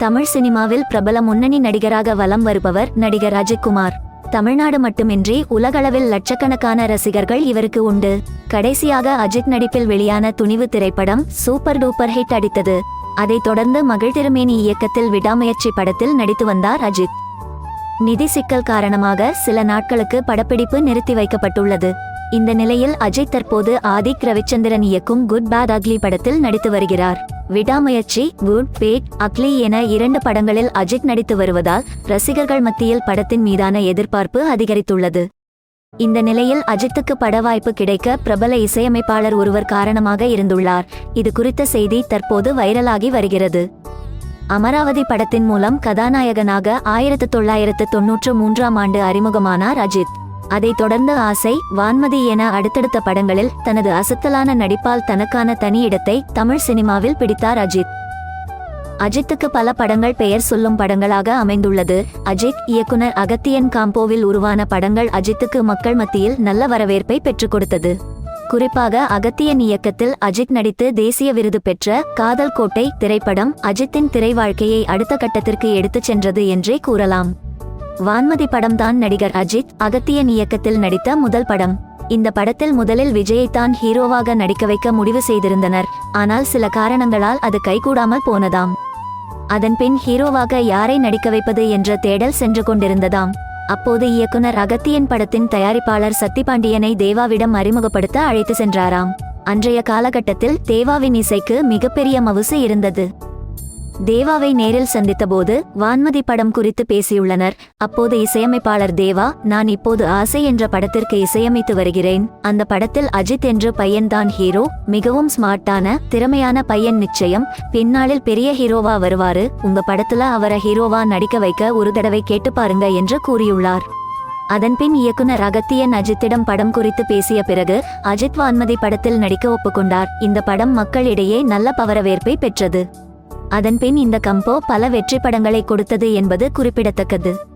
தமிழ் சினிமாவில் பிரபல முன்னணி நடிகராக வலம் வருபவர் நடிகர் ராஜகுமார் தமிழ்நாடு மட்டுமின்றி உலகளவில் லட்சக்கணக்கான ரசிகர்கள் இவருக்கு உண்டு. கடைசியாக அஜித் நடிப்பில் வெளியான துணிவு திரைப்படம் சூப்பர் டூப்பர் ஹிட் அடித்தது. அதைத் தொடர்ந்து மகிழ் திருமேனி இயக்கத்தில் விடாமுயற்சி படத்தில் நடித்து வந்தார் அஜித். நிதி சிக்கல் காரணமாக சில நாட்களுக்கு படப்பிடிப்பு நிறுத்தி வைக்கப்பட்டுள்ளது. இந்த நிலையில் அஜித் தற்போது ஆதிக் ரவிச்சந்திரன் இயக்கும் குட் பேட் அக்லி படத்தில் நடித்து வருகிறார். விடாமுயற்சி குட் பேட் அக்லி என இரண்டு படங்களில் அஜித் நடித்து வருவதால் ரசிகர்கள் மத்தியில் படத்தின் மீதான எதிர்பார்ப்பு அதிகரித்துள்ளது. இந்த நிலையில் அஜித்துக்கு பட வாய்ப்பு கிடைக்க பிரபல இசையமைப்பாளர் ஒருவர் காரணமாக இருந்துள்ளார். இது குறித்த செய்தி தற்போது வைரலாகி வருகிறது. அமராவதி படத்தின் மூலம் கதாநாயகனாக ஆயிரத்து தொள்ளாயிரத்து தொன்னூற்று மூன்றாம் ஆண்டு அறிமுகமானார் அஜித். அதைத் தொடர்ந்து ஆசை வான்மதி என அடுத்தடுத்த படங்களில் தனது அசத்தலான நடிப்பால் தனக்கான தனி இடத்தை தமிழ் சினிமாவில் பிடித்தார் அஜித். அஜித்துக்கு பல படங்கள் பெயர் சொல்லும் படங்களாக அமைந்துள்ளது. அஜித் இயக்குனர் அகத்தியன் காம்போவில் உருவான படங்கள் அஜித்துக்கு மக்கள் மத்தியில் நல்ல வரவேற்பை பெற்றுக் கொடுத்தது. குறிப்பாக அகத்தியன் இயக்கத்தில் அஜித் நடித்து தேசிய விருது பெற்ற காதல் கோட்டை திரைப்படம் அஜித்தின் திரை வாழ்க்கையை அடுத்த கட்டத்திற்கு எடுத்துச் சென்றது என்றே கூறலாம். வான்மதி படம்தான் நடிகர் அஜித் அகத்தியன் இயக்கத்தில் நடித்த முதல் படம். இந்த படத்தில் முதலில் விஜயைத்தான் ஹீரோவாக நடிக்க வைக்க முடிவு செய்திருந்தனர். ஆனால் சில காரணங்களால் அது கைகூடாமல் போனதாம். அதன் பின் ஹீரோவாக யாரை நடிக்க வைப்பது என்ற தேடல் சென்று கொண்டிருந்ததாம். அப்போது இயக்குனர் அகத்தியன் படத்தின் தயாரிப்பாளர் சத்திபாண்டியனை தேவாவிடம் அறிமுகப்படுத்த அழைத்து சென்றாராம். அன்றைய காலகட்டத்தில் தேவாவின் இசைக்கு மிகப்பெரிய மவுசு இருந்தது. தேவாவை நேரில் சந்தித்தபோது வான்மதி படம் குறித்து பேசியுள்ளனர். அப்போது இசையமைப்பாளர் தேவா நான் இப்போது ஆசை என்ற படத்திற்கு இசையமைத்து வருகிறேன். அந்த படத்தில் அஜித் என்று பையன்தான் ஹீரோ. மிகவும் ஸ்மார்ட்டான திறமையான பையன் நிச்சயம். பின்னாளில் பெரிய ஹீரோவா வருவாரு. உங்க படத்துல அவரை ஹீரோவா நடிக்க வைக்க ஒரு தடவை கேட்டு பாருங்க என்று கூறியுள்ளார். அதன்பின் இயக்குனர் அகத்தியன் அஜித்திடம் படம் குறித்து பேசிய பிறகு அஜித் வான்மதி படத்தில் நடிக்க ஒப்புக்கொண்டார். இந்த படம் மக்களிடையே நல்ல பவரவேற்பை பெற்றது. அதன்பின் இந்த கம்போ பல வெற்றி படங்களை கொடுத்தது என்பது குறிப்பிடத்தக்கது.